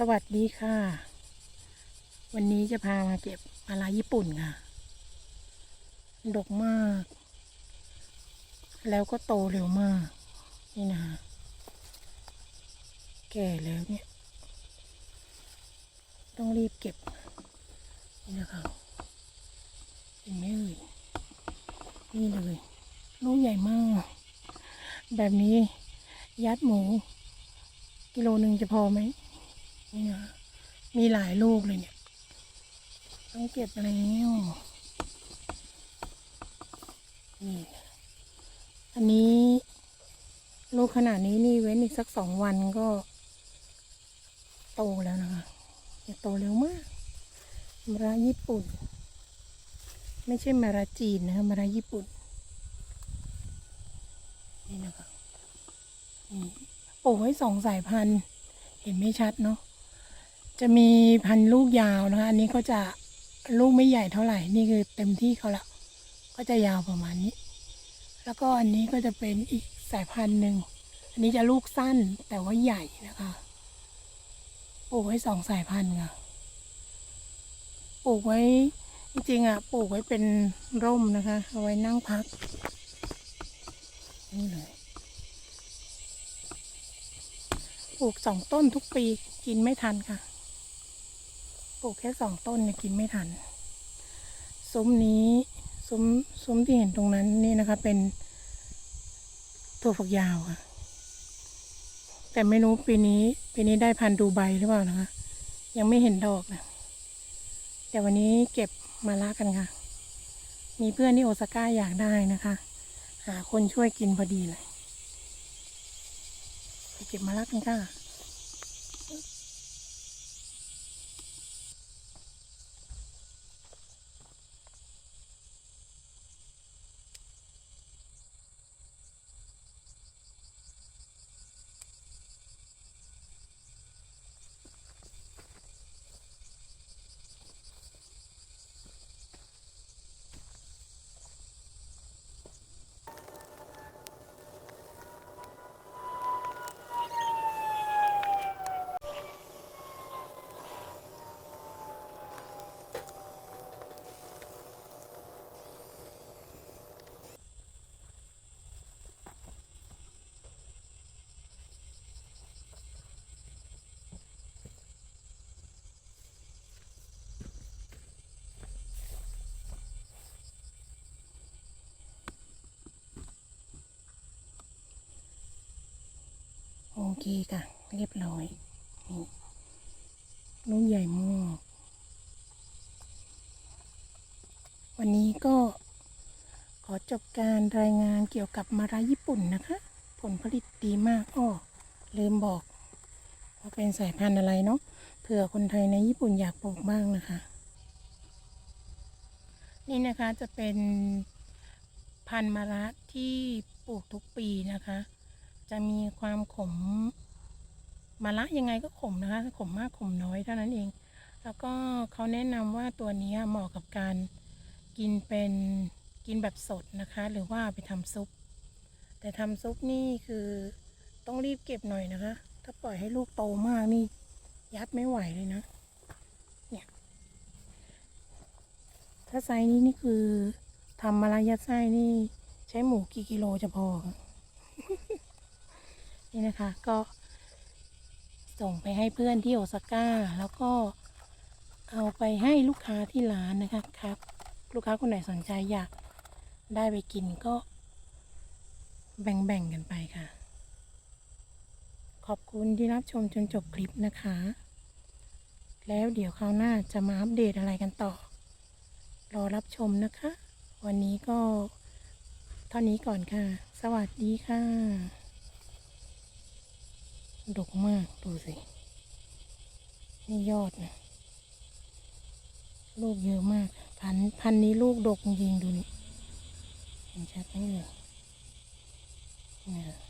สวัสดีค่ะ วันนี้จะพามาเก็บปลาร้าญี่ปุ่นค่ะ ดกมาก แล้วก็โตเร็วมาก นี่นะแก่แล้วเนี่ย ต้องรีบเก็บ นี่นะคะเห็นไหมเอ่ยนี่เลยลูกใหญ่มาก แบบนี้ยัดหมู กิโลหนึ่งจะพอไหม นี่นะมีหลายลูกเลยเนี่ย ต้องเก็บแล้วนี่อันนี้ ลูกขนาดนี้นี่เว้นอีกสักสองวันก็ โตแล้วนะคะจะโตเร็วมากมะระญี่ปุ่น ไม่ใช่มะระจีนนะคะมะระญี่ปุ่น นี่นะคะนี่ปลูกไว้สองสายพันธุ์ เห็นไม่ชัดเนาะ จะมีพันธุ์ลูกยาวนะคะ อันนี้ก็จะลูกไม่ใหญ่เท่าไหร่ นี่คือเต็มที่เขาละ ก็จะยาวประมาณนี้ แล้วก็อันนี้ก็จะเป็นอีกสายพันธุ์หนึ่ง อันนี้จะลูกสั้นแต่ว่าใหญ่นะคะปลูกไว้สองสายพันธุ์ค่ะ ปลูกไว้จริงๆอะปลูกไว้เป็นร่มนะคะ เอาไว้นั่งพัก นี่เลย ปลูกสองต้นทุกปีกินไม่ทันค่ะ ลูกแค่สองต้นเนี่ยกินไม่ทัน ซุ้มนี้ซุ้มซุ้มที่เห็นตรงนั้นนี่นะคะเป็นตัวฝักยาวค่ะ แต่ไม่รู้ปีนี้ปีนี้ได้พันดูใบหรือเปล่านะคะ ยังไม่เห็นดอกนะแต่วันนี้เก็บมาละกันค่ะ มีเพื่อนที่โอซาก้าอยากได้นะคะ หาคนช่วยกินพอดีเลย เก็บมาละกันค่ะ เคค่ะ เรียบร้อยนี่ลูกใหญ่มากวันนี้ก็ขอจบการรายงานเกี่ยวกับมาราญี่ปุ่นนะคะ ผลผลิตดีมากอ้อลืมบอกว่าเป็นสายพันธุ์อะไรเนาะเผื่อคนไทยในญี่ปุ่นอยากปลูกบ้างนะคะ นี่นะคะจะเป็นพันธุ์มะระที่ปลูกทุกปีนะคะ จะมีความขมมะระยังไงก็ขมนะคะขมมากขมน้อยเท่านั้นเอง แล้วก็เขาแนะนำว่าตัวนี้เหมาะกับการกินเป็นกินแบบสดนะคะ หรือว่าไปทำซุป แต่ทำซุปนี่คือต้องรีบเก็บหน่อยนะคะ ถ้าปล่อยให้ลูกโตมากนี่ ยัดไม่ไหวเลยนะเนี่ยถ้าไซนี้นี่คือทำมาลายัดไส้นี่ ใช้หมูกี่กิโลจะพอคะ นี่นะคะก็ส่งไปให้เพื่อนที่โอซาก้า แล้วก็เอาไปให้ลูกค้าที่ร้านนะคะครับ ลูกค้าคนไหนสนใจอยากได้ไปกินก็แบ่งๆกันไปค่ะ ขอบคุณที่รับชมจนจบคลิปนะคะ แล้วเดี๋ยวคราวหน้าจะมาอัปเดตอะไรกันต่อ รอรับชมนะคะ วันนี้ก็เท่านี้ก่อนค่ะ สวัสดีค่ะ ดกมาก ดูสิ นี่ยอดนะ ลูกเยอะมาก พันพันนี้ลูกดกจริงดูนี่ เห็นชัดไหมเลยเนี่ย